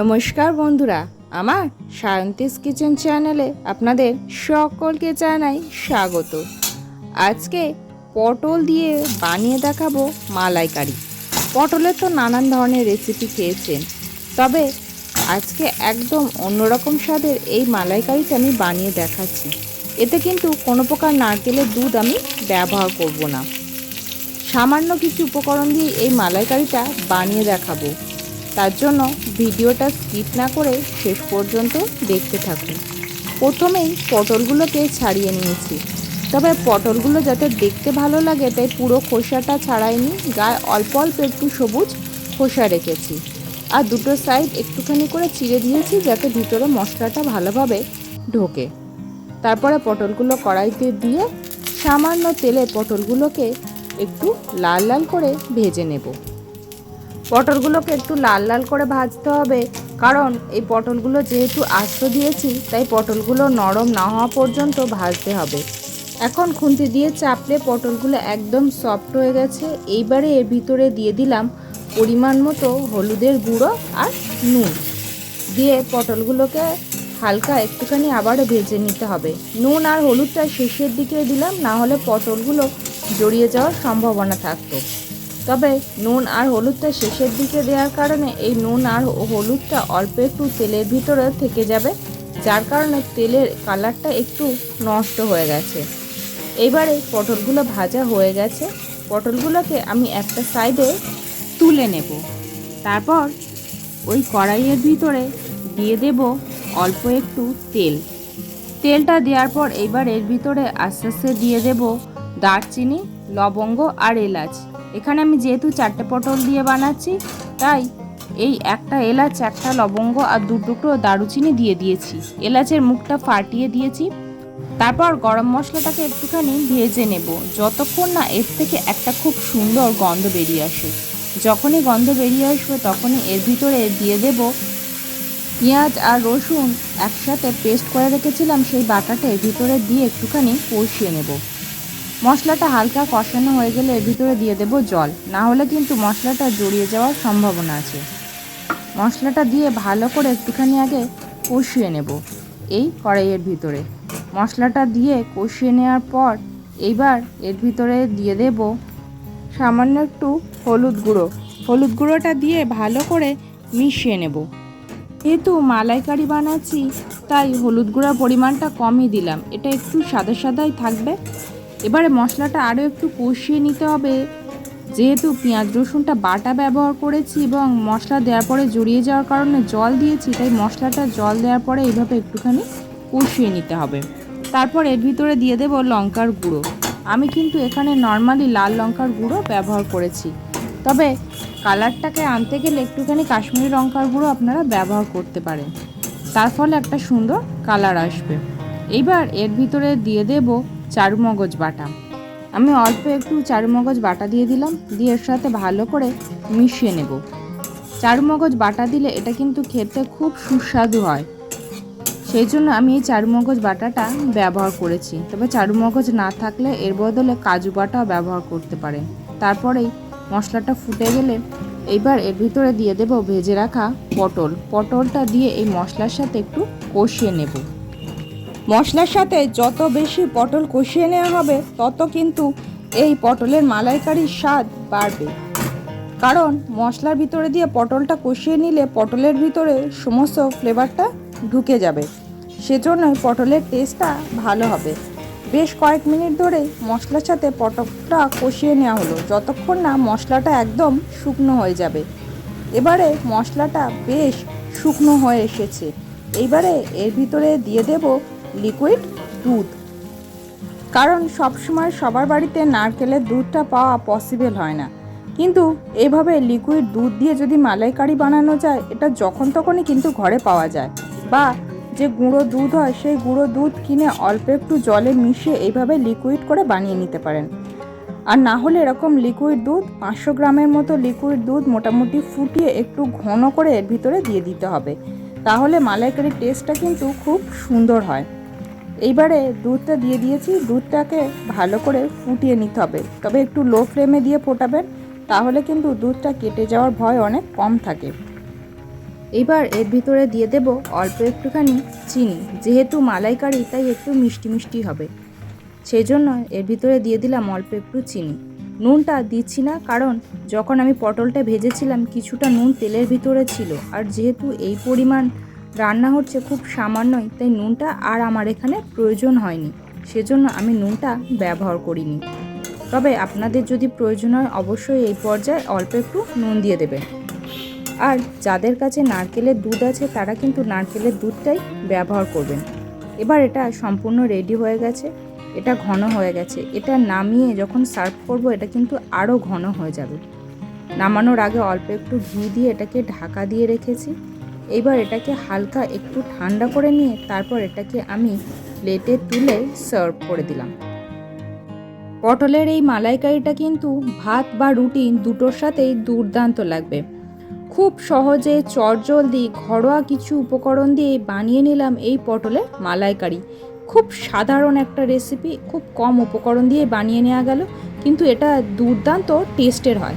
নমস্কার বন্ধুরা, আমার সায়ন্তিস কিচেন চ্যানেলে আপনাদের সকলকে জানাই স্বাগত। আজকে পটল দিয়ে বানিয়ে দেখাবো মালাইকারি। পটলের তো নানান ধরনের রেসিপি খেয়েছেন, তবে আজকে একদম অন্যরকম স্বাদের এই মালাইকারিটা আমি বানিয়ে দেখাচ্ছি। এতে কিন্তু কোনো প্রকার নারকেলের দুধ আমি ব্যবহার করব না। সামান্য কিছু উপকরণ দিয়ে এই মালাইকারিটা বানিয়ে দেখাবো। তার জন্য ভিডিওটা স্কিপ না করে শেষ পর্যন্ত দেখতে থাকুন। প্রথমেই পটলগুলোকে ছাড়িয়ে নিয়েছি। তবে পটলগুলো যাতে দেখতে ভালো লাগে, তাই পুরো খোসাটা ছাড়াইনি। গায়ে অল্প অল্প একটু সবুজ খোসা রেখেছি। আর দুটো সাইড একটুখানি করে চিড়ে দিয়েছি, যাতে ভিতরে মশলাটা ভালোভাবে ঢোকে। তারপরে পটলগুলো কড়াইতে দিয়ে সামান্য তেলে পটলগুলোকে একটু লাল লাল করে ভেজে নেব। পটলগুলোকে একটু লাল লাল করে ভাজতে হবে। কারণ এই পটলগুলো যেহেতু আস্ত দিয়েছি, তাই পটলগুলো নরম না হওয়া পর্যন্ত ভাজতে হবে। এখন খুন্তি দিয়ে চাপলে পটলগুলো একদম সফট হয়ে গেছে। এইবারে এর ভিতরে দিয়ে দিলাম পরিমাণ মতো হলুদের গুঁড়ো আর নুন। দিয়ে পটলগুলোকে হালকা একটুখানি আবারও ভেজে নিতে হবে। নুন আর হলুদটা শেষের দিকে দিলাম, না হলে পটলগুলো জড়িয়ে যাওয়ার সম্ভাবনা থাকতো। তবে নুন আর হলুদটা শেষের দিকে দেওয়ার কারণে এই নুন আর হলুদটা অল্প একটু তেলের ভিতরে থেকে যাবে, যার কারণে তেলের কালারটা একটু নষ্ট হয়ে গেছে। এবারে পটলগুলো ভাজা হয়ে গেছে। পটলগুলোকে আমি একটা সাইডে তুলে নেব। তারপর ওই কড়াইয়ের ভিতরে দিয়ে দেব অল্প একটু তেল। তেলটা দেওয়ার পর এবার এর ভিতরে আস্তে আস্তে দিয়ে দেব দারচিনি, লবঙ্গ আর এলাচ। এখানে আমি যেহেতু চারটে পটল দিয়ে বানাচ্ছি, তাই এই একটা এলাচ, একটা লবঙ্গ আর দু টুকরো দারুচিনি দিয়ে দিয়েছি। এলাচের মুখটা ফাটিয়ে দিয়েছি। তারপর গরম মশলাটাকে একটুখানি ভেজে নেব। যতক্ষণ না এর থেকে একটা খুব সুন্দর গন্ধ বেরিয়ে আসে। যখনই গন্ধ বেরিয়ে আসবে, তখনই এর ভিতরে দিয়ে দেব পেঁয়াজ আর রসুন। একসাথে পেস্ট করে রেখেছিলাম, সেই বাটাটা এর ভিতরে দিয়ে একটুখানি কষিয়ে নেব। মশলাটা হালকা কষানো হয়ে গেলে এর ভিতরে দিয়ে দেব জল। না হলে কিন্তু মশলাটা জড়িয়ে যাওয়ার সম্ভাবনা আছে। মশলাটা দিয়ে ভালো করে একটুখানি আগে কষিয়ে নেব এই কড়াইয়ের ভিতরে। মশলাটা দিয়ে কষিয়ে নেওয়ার পর এইবার এর ভিতরে দিয়ে দেব সামান্য একটু হলুদ গুঁড়ো। হলুদ গুঁড়োটা দিয়ে ভালো করে মিশিয়ে নেব। যেহেতু মালাইকারি বানাচ্ছি, তাই হলুদ গুঁড়ার পরিমাণটা কমই দিলাম। এটা একটু সাদা সাদাই থাকবে। এবারে মশলাটা আরও একটু কষিয়ে নিতে হবে। যেহেতু পেঁয়াজ রসুনটা বাটা ব্যবহার করেছি এবং মশলা দেওয়ার পরে জড়িয়ে যাওয়ার কারণে জল দিয়েছি, তাই মশলাটা জল দেওয়ার পরে এইভাবে একটুখানি কষিয়ে নিতে হবে। তারপর এর ভিতরে দিয়ে দেব লঙ্কার গুঁড়ো। আমি কিন্তু এখানে নর্মালি লাল লঙ্কার গুঁড়ো ব্যবহার করেছি। তবে কালারটাকে আনতে গেলে একটুখানি কাশ্মীরি লঙ্কার গুঁড়ো আপনারা ব্যবহার করতে পারেন। তার ফলে একটা সুন্দর কালার আসবে। এইবার এর ভিতরে দিয়ে দেব চারু মগজ বাটা। আমি অল্প একটু চারু মগজ বাটা দিয়ে দিলাম, দিয়ে এর সাথে ভালো করে মিশিয়ে নেব। চারু মগজ বাটা দিলে এটা কিন্তু খেতে খুব সুস্বাদু হয়। সেই জন্য আমি এই চারু মগজ বাটাটা ব্যবহার করেছি। তবে চারু মগজ না থাকলে এর বদলে কাজু বাটাও ব্যবহার করতে পারেন তারপরেই মশলাটা ফুটে গেলে এইবার এর ভিতরে দিয়ে দেব ভেজে রাখা পটল। পটলটা দিয়ে এই মশলার সাথে একটু কষিয়ে নেব। মশলার সাথে যত বেশি পটল কষিয়ে নেওয়া হবে, তত কিন্তু এই পটলের মালাইকারির স্বাদ বাড়বে। কারণ মশলার ভিতরে দিয়ে পটলটা কষিয়ে নিলে পটলের ভিতরে সমস্ত ফ্লেভারটা ঢুকে যাবে। সেজন্যই পটলের টেস্টটা ভালো হবে। বেশ কয়েক মিনিট ধরে মশলার সাথে পটলটা কষিয়ে নেওয়া হলো, যতক্ষণ না মশলাটা একদম শুকনো হয়ে যাবে। এবারে মশলাটা বেশ শুকনো হয়ে এসেছে। এইবারে এর ভিতরে দিয়ে দেব লিকুইড দুধ। কারণ সবসময় সবার বাড়িতে নারকেলের দুধটা পাওয়া পসিবল হয় না। কিন্তু এভাবে লিকুইড দুধ দিয়ে যদি মালাইকারি বানানো যায়, এটা যখন তখনই কিন্তু ঘরে পাওয়া যায়। বা যে গুঁড়ো দুধ হয়, সেই গুঁড়ো দুধ কিনে অল্প একটু জলে মিশিয়ে এইভাবে লিকুইড করে বানিয়ে নিতে পারেন। আর না হলে এরকম লিকুইড দুধ, পাঁচশো গ্রামের মতো লিকুইড দুধ মোটামুটি ফুটিয়ে একটু ঘন করে এর ভিতরে দিয়ে দিতে হবে। তাহলে মালাইকারির টেস্টটা কিন্তু খুব সুন্দর হয়। এইবারে দুধটা দিয়ে দিয়েছি, দুধটাকে ভালো করে ফুটিয়ে নিতে হবে। তবে একটু লো ফ্লেমে দিয়ে ফোটাবেন, তাহলে কিন্তু দুধটা কেটে যাওয়ার ভয় অনেক কম থাকে। এইবার এর ভিতরে দিয়ে দেব অল্প একটুখানি চিনি, যেহেতু মালাইকারি, তাই একটু মিষ্টি মিষ্টি হবে। সেই জন্য এর ভিতরে দিয়ে দিলাম অল্প একটু চিনি। নুনটা দিচ্ছি না, কারণ যখন আমি পটলটা ভেজেছিলাম, কিছুটা নুন তেলের ভিতরে ছিল। আর যেহেতু এই পরিমাণ রান্না হচ্ছে খুব সামান্যই, তাই নুনটা আর আমার এখানে প্রয়োজন হয়নি। সেজন্য আমি নুনটা ব্যবহার করিনি। তবে আপনাদের যদি প্রয়োজন হয়, অবশ্যই এই পর্যায়ে অল্প একটু নুন দিয়ে দেবেন। আর যাদের কাছে নারকেলের দুধ আছে, তারা কিন্তু নারকেলের দুধটাই ব্যবহার করবেন। এবার এটা সম্পূর্ণ রেডি হয়ে গেছে। এটা ঘন হয়ে গেছে। এটা নামিয়ে যখন সার্ভ করব, এটা কিন্তু আরও ঘন হয়ে যাবে। নামানোর আগে অল্প একটু ঘি দিয়ে এটাকে ঢাকা দিয়ে রেখেছি। এইবার এটাকে হালকা একটু ঠান্ডা করে নিয়ে তারপর এটাকে আমি প্লেটে তুলে সার্ভ করে দিলাম। পটলের এই মালাইকারিটা কিন্তু ভাত বা রুটি দুটোর সাথেই দুর্দান্ত লাগবে। খুব সহজে চটজলদি ঘরোয়া কিছু উপকরণ দিয়ে বানিয়ে নিলাম এই পটলের মালাইকারি। খুব সাধারণ একটা রেসিপি খুব কম উপকরণ দিয়ে বানিয়ে নেওয়া গেল, কিন্তু এটা দুর্দান্ত টেস্টের হয়।